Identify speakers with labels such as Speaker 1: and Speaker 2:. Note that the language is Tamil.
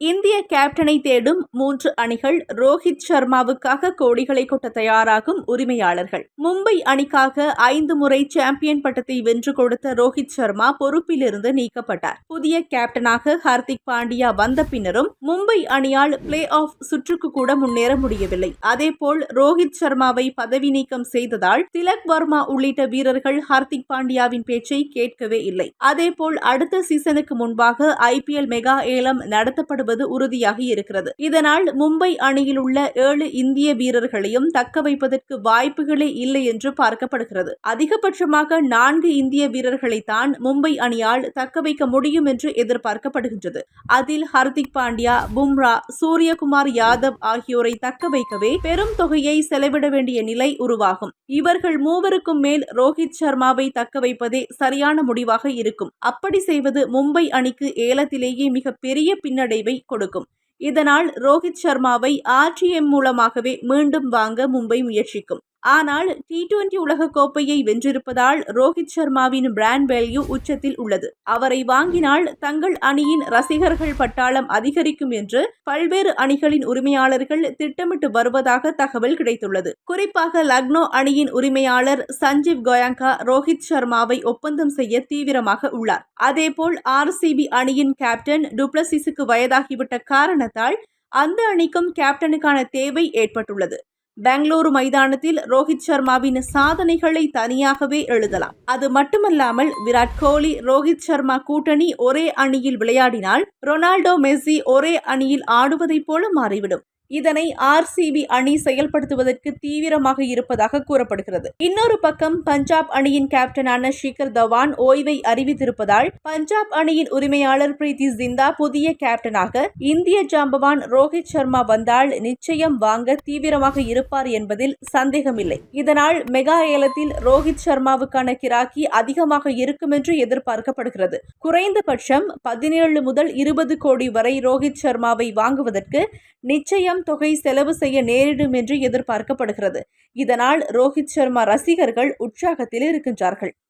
Speaker 1: இந்திய கேப்டனை தேடும் மூன்று அணிகள் ரோஹித் சர்மாவுக்காக கோடிகளை கொட்ட தயாராகும் உரிமையாளர்கள். மும்பை அணிக்காக ஐந்து முறை சாம்பியன் பட்டத்தை வென்று கொடுத்த ரோஹித் சர்மா பொறுப்பிலிருந்து நீக்கப்பட்டார். புதிய கேப்டனாக ஹார்திக் பாண்டியா வந்த பின்னரும் மும்பை அணியால் பிளே ஆஃப் சுற்றுக்கு கூட முன்னேற முடியவில்லை. அதேபோல் ரோஹித் சர்மாவை பதவி நீக்கம் செய்ததால் திலக் வர்மா உள்ளிட்ட வீரர்கள் ஹார்திக் பாண்டியாவின் பேச்சை கேட்கவே இல்லை. அதேபோல் அடுத்த சீசனுக்கு முன்பாக ஐபிஎல் மெகா ஏலம் நடத்தப்படும் என்பது உறுதியாகி இருக்கிறது. இதனால் மும்பை அணியில் உள்ள ஏழு இந்திய வீரர்களையும் தக்க வைப்பதற்கு வாய்ப்புகளே இல்லை என்று பார்க்கப்படுகிறது. அதிகபட்சமாக நான்கு இந்திய வீரர்களைத்தான் மும்பை அணியால் தக்க வைக்க முடியும் என்று எதிர்பார்க்கப்படுகின்றது. அதில் ஹர்திக் பாண்டியா பும்ரா சூரியகுமார் யாதவ் ஆகியோரை தக்க வைக்கவே பெரும் தொகையை செலவிட வேண்டிய நிலை உருவாகும். இவர்கள் மூவருக்கும் மேல் ரோஹித் சர்மாவை தக்க வைப்பதே சரியான முடிவாக இருக்கும். அப்படி செய்வது மும்பை அணிக்கு ஏலத்திலேயே மிக பெரிய பின்னடைவை கொடுக்கும். இதனால் ரோஹித் சர்மாவை ஆர்டிஎம் மூலமாகவே மீண்டும் வாங்க மும்பை முயற்சிக்கும். ஆனால் டி டுவெண்டி உலகக்கோப்பையை வென்றிருப்பதால் ரோஹித் சர்மாவின் பிராண்ட் வேல்யூ உச்சத்தில் உள்ளது. அவரை வாங்கினால் தங்கள் அணியின் ரசிகர்கள் பட்டாளம் அதிகரிக்கும் என்று பல்வேறு அணிகளின் உரிமையாளர்கள் திட்டமிட்டு வருவதாக தகவல் கிடைத்துள்ளது. குறிப்பாக லக்னோ அணியின் உரிமையாளர் சஞ்சீவ் கோயங்கா ரோஹித் சர்மாவை ஒப்பந்தம் செய்ய தீவிரமாக உள்ளார். அதேபோல் ஆர்சிபி அணியின் கேப்டன் டுப்ளசிஸுக்கு வயதாகிவிட்ட காரணத்தால் அந்த அணிக்கும் கேப்டனுக்கான தேவை ஏற்பட்டுள்ளது. பெங்களூரு மைதானத்தில் ரோஹித் சர்மாவின் சாதனைகளை தனியாகவே எழுதலாம். அது மட்டுமல்லாமல் விராட் கோலி ரோஹித் சர்மா கூட்டணி ஒரே அணியில் விளையாடினால் ரொனால்டோ மெஸ்ஸி ஒரே அணியில் ஆடுவதைப் போல மாறிவிடும். இதனை ஆர்சிபி அணி செயல்படுத்துவதற்கு தீவிரமாக இருப்பதாக கூறப்படுகிறது. இன்னொரு பக்கம் பஞ்சாப் அணியின் கேப்டனான ஷிகர் தவான் ஓய்வை அறிவித்திருப்பதால் பஞ்சாப் அணியின் உரிமையாளர் பிரீத்தி ஜிந்தா புதிய கேப்டனாக இந்திய ஜாம்பவான் ரோஹித் சர்மா வந்தால் நிச்சயம் வாங்க தீவிரமாக இருப்பார் என்பதில் சந்தேகமில்லை. இதனால் மெகா ஏலத்தில் ரோஹித் சர்மாவுக்கான கிராக்கி அதிகமாக இருக்கும் என்று எதிர்பார்க்கப்படுகிறது. குறைந்தபட்சம் பதினேழு முதல் இருபது கோடி வரை ரோஹித் சர்மாவை வாங்குவதற்கு நிச்சயம் பெரும் தொகை செலவு செய்ய நேரிடும் என்று எதிர்பார்க்கப்படுகிறது. இதனால் ரோஹித் சர்மா ரசிகர்கள் உற்சாகத்தில் இருக்கின்றார்கள்.